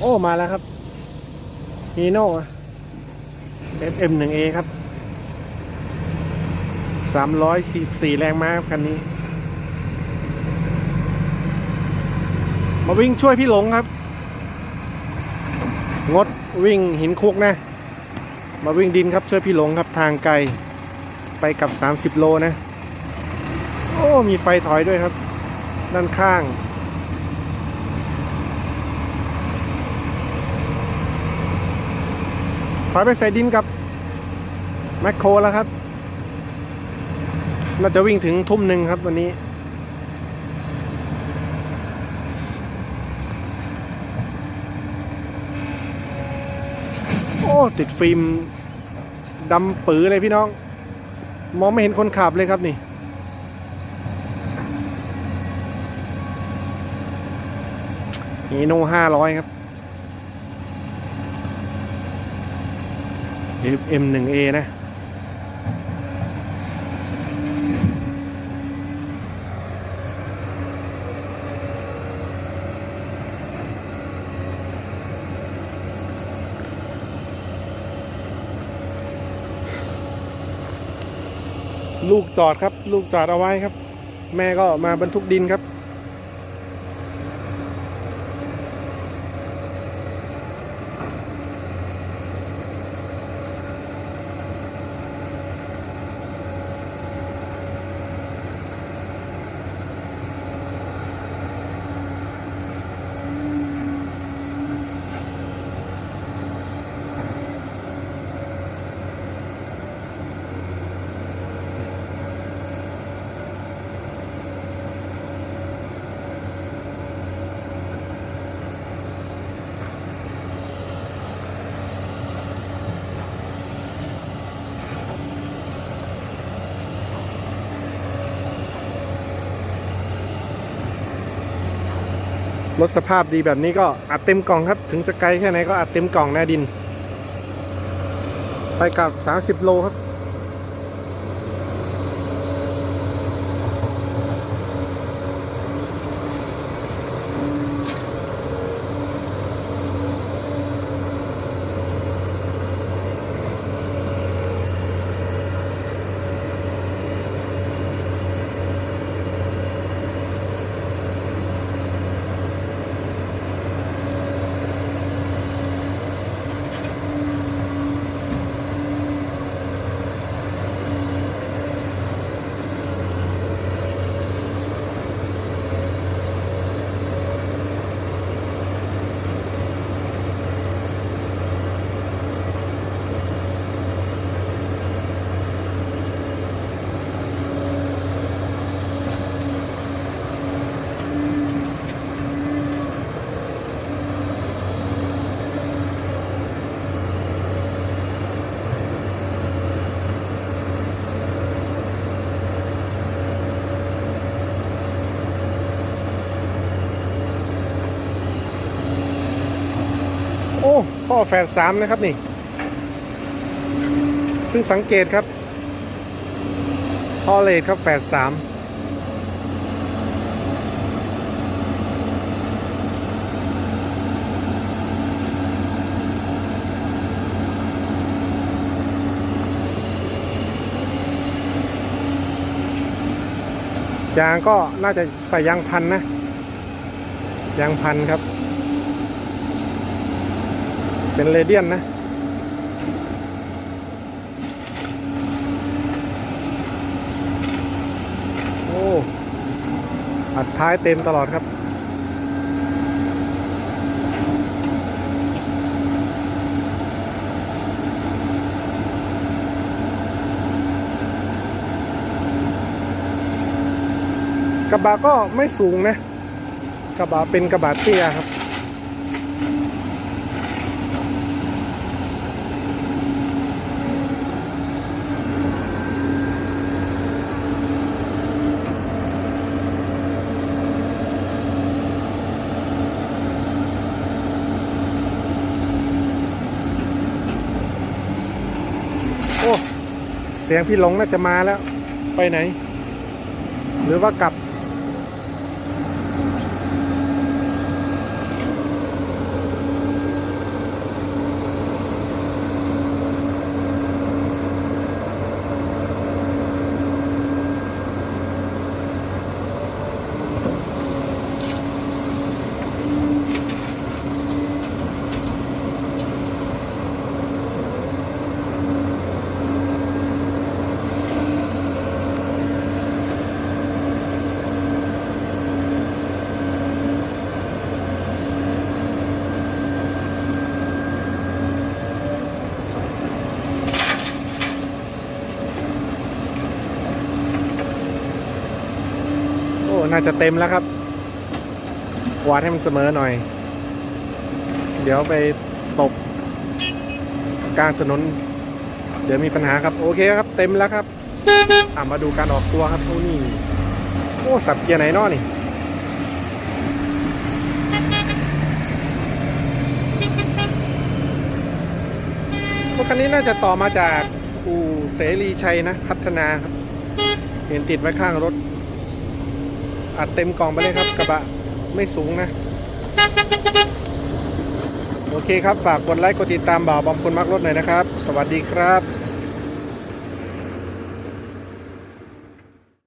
โอ้ มาแล้วครับฮีโน่ FM1A ครับ 344 แรงม้าครับคันนี้ มาวิ่งช่วยพี่หลงครับ งดวิ่งหินคุกนะ มาวิ่งดินครับช่วยพี่หลงครับทางไกล ไปกับ 30 โลนะ โอ้ มีไฟถอยด้วยครับ ด้านข้าง ถอยไปใส่ดินกับแมคโครแล้วครับ น่าจะวิ่งถึงทุ่มหนึ่งครับวันนี้ โอ้ ติดฟิล์มดำปือเลยพี่น้อง มองไม่เห็นคนขับเลยครับนี่ฮีโน่ห้าร้อยครับ M1A นะลูกจอดครับ ลูกจอดเอาไว้ครับ แม่ก็มาบรรทุกดินครับ รถสภาพดีแบบนี้ก็อัดเต็มกล่องครับ ถึงจะไกลแค่ไหนก็อัดเต็มกล่องแน่ดิน ไปกับ 30 โลครับ โอ้ท่อแฝดสามนะครับนี่เพิ่งสังเกตครับท่อเลดครับแฝดสามยางก็น่าจะใส่ยางพันนะ ยางพันครับ เป็นเรเดียนนะ โอ้อัดท้ายเต็มตลอดครับกระบะก็ไม่สูงนะ กระบะเป็นกระบะเตี้ยครับ โอ้ เสียงพี่หลงน่าจะมาแล้ว ไปไหน หรือว่ากลับ น่าจะเต็มแล้วครับวาดให้มันเสมอหน่อย เดี๋ยวไปตบกลางถนน เดี๋ยวมีปัญหาครับ โอเคครับ เต็มแล้วครับอะมาดูการออกตัวครับโอ้นี่โอ้สับเกียร์ไหนนอนี่รถคันนี้น่าจะต่อมาจากอู่เสรีชัยนะ พัฒนาครับ เห็นติดไว้ข้างรถ อัดเต็มกล่องไปเลยครับกระบะไม่สูงนะ โอเคครับ ฝากกดไลค์กดติดตามบ่าวบอมคนมักรถหน่อยนะครับ สวัสดีครับ